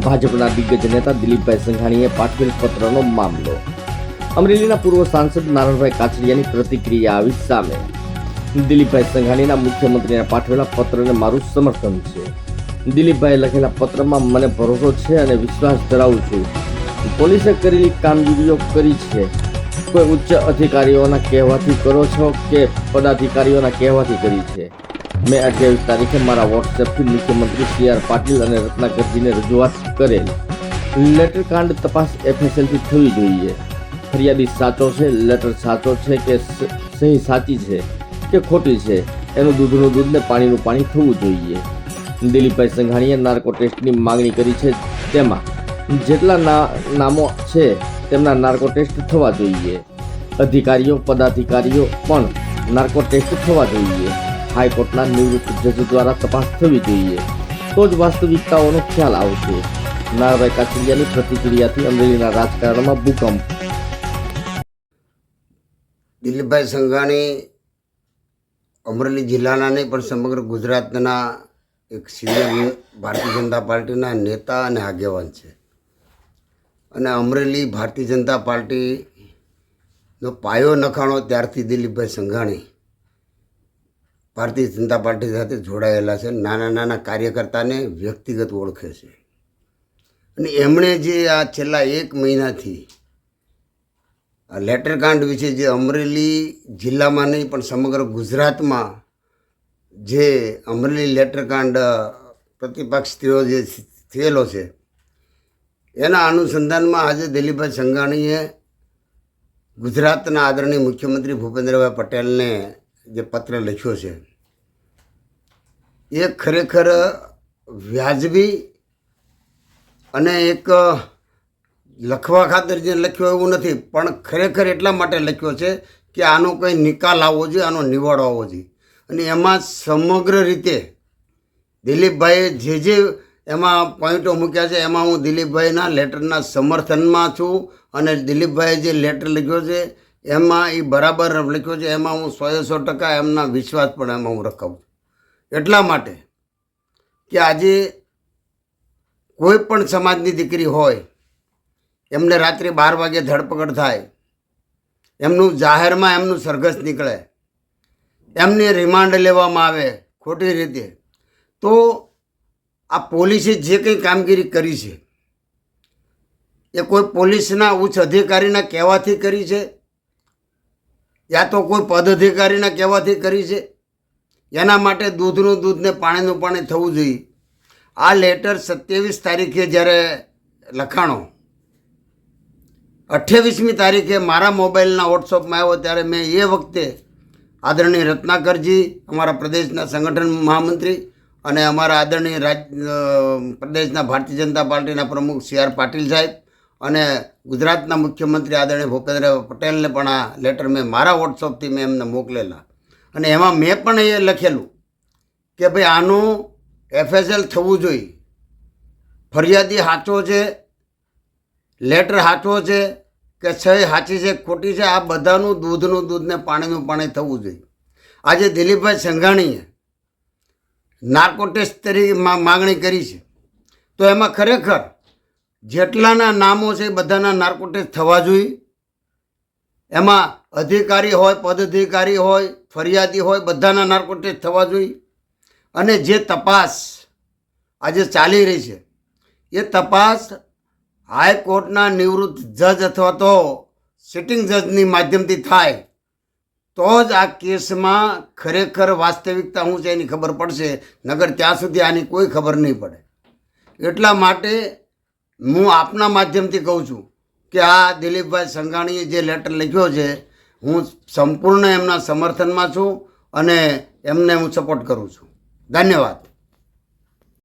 ભાજપના દિગ્ગજ નેતા દિલીપભાઈ સંઘાણીએ પાઠવેલ પત્રનો મામલો. અમરેલીના પૂર્વ સાંસદ નારણભાઈ કાછડિયાની પ્રતિક્રિયા આવી સામે. દિલીપભાઈ સંઘાણીના મુખ્યમંત્રીને પાઠવેલા પત્રને મારું સમર્થન છે. દિલીપભાઈએ લખેલા પત્રમાં, મને ભરોસો છે અને વિશ્વાસ ધરાવું છું. પોલીસે કરેલી કામગીરીઓ કરી છે. કોઈ ઉચ્ચ અધિકારીઓના કહેવાથી કરો છો કે પદાધિકારીઓના કહેવાથી કરી છે? મેં અઠ્યાવીસ તારીખે મારા વોટ્સએપથી મુખ્યમંત્રી સી આર પાટીલ અને રત્નાકરજીને રજૂઆત કરેલ. લેટર કાંડ તપાસ એફએસએલથી થવી જોઈએ. ફરિયાદી સાચો છે, લેટર સાચો છે કે સહી સાચી છે કે ખોટી છે, એનું દૂધનું દૂધ ને પાણીનું પાણી થવું જોઈએ. દિલીપભાઈ સંઘાણીએ નાર્કો ટેસ્ટની માંગણી કરી છે તેમાં, જેટલા નામો છે તેમના નાર્કો ટેસ્ટ થવા જોઈએ. અધિકારીઓ, પદાધિકારીઓ પણ નાર્કો ટેસ્ટ થવા જોઈએ. હાઈકોર્ટના નિવૃત્ત જજ દ્વારા તપાસ થવી જોઈએ. તો જ વાસ્તવિકતાઓનો ખ્યાલ આવશે. નારાભાઈ કાછડિયાની પ્રતિક્રિયાથી અમરેલીના રાજકારણમાં ભૂકંપ. દિલીપભાઈ સંઘાણી અમરેલી જિલ્લાના નહીં, પણ સમગ્ર ગુજરાતના એક સિનિયર ભારતીય જનતા પાર્ટીના નેતા અને આગેવાન છે. અને અમરેલી ભારતીય જનતા પાર્ટીનો પાયો નખાણો ત્યારથી દિલીપભાઈ સંઘાણી. ભારતીય જનતા પાર્ટી સાથે જોડાયેલા છે, નાના નાના કાર્યકર્તાને વ્યક્તિગત ઓળખે છે. અને એમણે જે આ છેલ્લા એક મહિનાથી આ લેટરકાંડ વિશે જે અમરેલી જિલ્લામાં નહીં, પણ સમગ્ર ગુજરાતમાં જે અમરેલી લેટરકાંડ પ્રતિપક્ષ પ્રતિપક્ષીઓ જે થયેલો છે, એના અનુસંધાનમાં આજે દિલીપભાઈ સંઘાણીએ ગુજરાતના આદરણીય મુખ્યમંત્રી ભૂપેન્દ્રભાઈ પટેલને જે પત્ર લખ્યો છે, એ ખરેખર વ્યાજબી અને એક લખવા ખાતર જે લખ્યો એવું નથી, પણ ખરેખર એટલા માટે લખ્યો છે કે આનો કંઈ નિકાલ આવવો જોઈએ, આનો નિવાડો આવવો જોઈએ. અને એમાં સમગ્ર રીતે દિલીપભાઈએ જે જે એમાં પોઈન્ટો મૂક્યા છે, એમાં હું દિલીપભાઈના લેટરના સમર્થનમાં છું અને દિલીપભાઈએ જે લેટર લખ્યો છે એમાં એ બરાબર લખ્યો છે, એમાં હું સોએ સો ટકા એમના વિશ્વાસ પણ એમાં હું રખાવું છું. એટલા માટે કે આજે કોઈ પણ સમાજની દીકરી હોય, એમને રાત્રે બાર વાગે ધરપકડ થાય, એમનું જાહેરમાં એમનું સરઘસ નીકળે, એમને રિમાન્ડ લેવામાં આવે ખોટી રીતે, તો આ પોલીસે જે કંઈ કામગીરી કરી છે, એ કોઈ પોલીસના ઉચ્ચ અધિકારીના કહેવાથી કરી છે? યા તો કોઈ પદાધિકારીના કહેવાથી કરી છે? એના માટે દૂધનું દૂધને પાણીનું પાણી થવું જોઈએ. આ લેટર સત્યાવીસ તારીખે જ્યારે લખાણો. અઠ્યાવીસમી તારીખે મારા મોબાઈલના વોટ્સઅપમાં આવ્યો ત્યારે મેં એ વખતે આદરણીય રત્નાકરજી, અમારા પ્રદેશના સંગઠન મહામંત્રી અને અમારા આદરણીય રાજ પ્રદેશના ભારતીય જનતા પાર્ટીના પ્રમુખ સી આર પાટીલ સાહેબ અને ગુજરાતના મુખ્યમંત્રી આદરણીય ભૂપેન્દ્ર પટેલને પણ આ લેટર મેં મારા વોટ્સઅપથી મેં એમને મોકલેલા. અને એમાં મેં પણ એ લખેલું કે ભાઈ આનું એફએસએલ થવું જોઈએ. ફરિયાદી સાચો છે લેટર સાચો છે, કે સહી સાચી છે, ખોટી છે, આ બધાનું દૂધનું દૂધ ને પાણીનું પાણી થવું જોઈએ. આજે દિલીપભાઈ સંઘાણીએ નાર્કો ટેસ્ટ તરીકે માગણી કરી છે. તો એમાં ખરેખર જેટલાના નામો છે બધાના નાર્કો ટેસ્ટ થવા જોઈએ. એમાં અધિકારી હોય, પદાધિકારી હોય, ફરિયાદી હોય, બધાના નાર્કો ટેસ્ટ થવા જોઈએ. અને જે તપાસ આજે ચાલી રહી છે, એ તપાસ હાઈકોર્ટના નિવૃત્ત જજ અથવા તો સિટિંગ જજની માધ્યમથી થાય, તો જ આ કેસમાં ખરેખર વાસ્તવિકતા શું છે એની ખબર પડશે, નગર ત્યાં સુધી આની કોઈ ખબર નહીં પડે. એટલા માટે હું આપના માધ્યમથી કહું છું કે આ દિલીપભાઈ સંઘાણીએ જે લેટર લખ્યો છે, હું સંપૂર્ણ એમના સમર્થનમાં છું અને એમને હું સપોર્ટ કરું છું. ધન્યવાદ.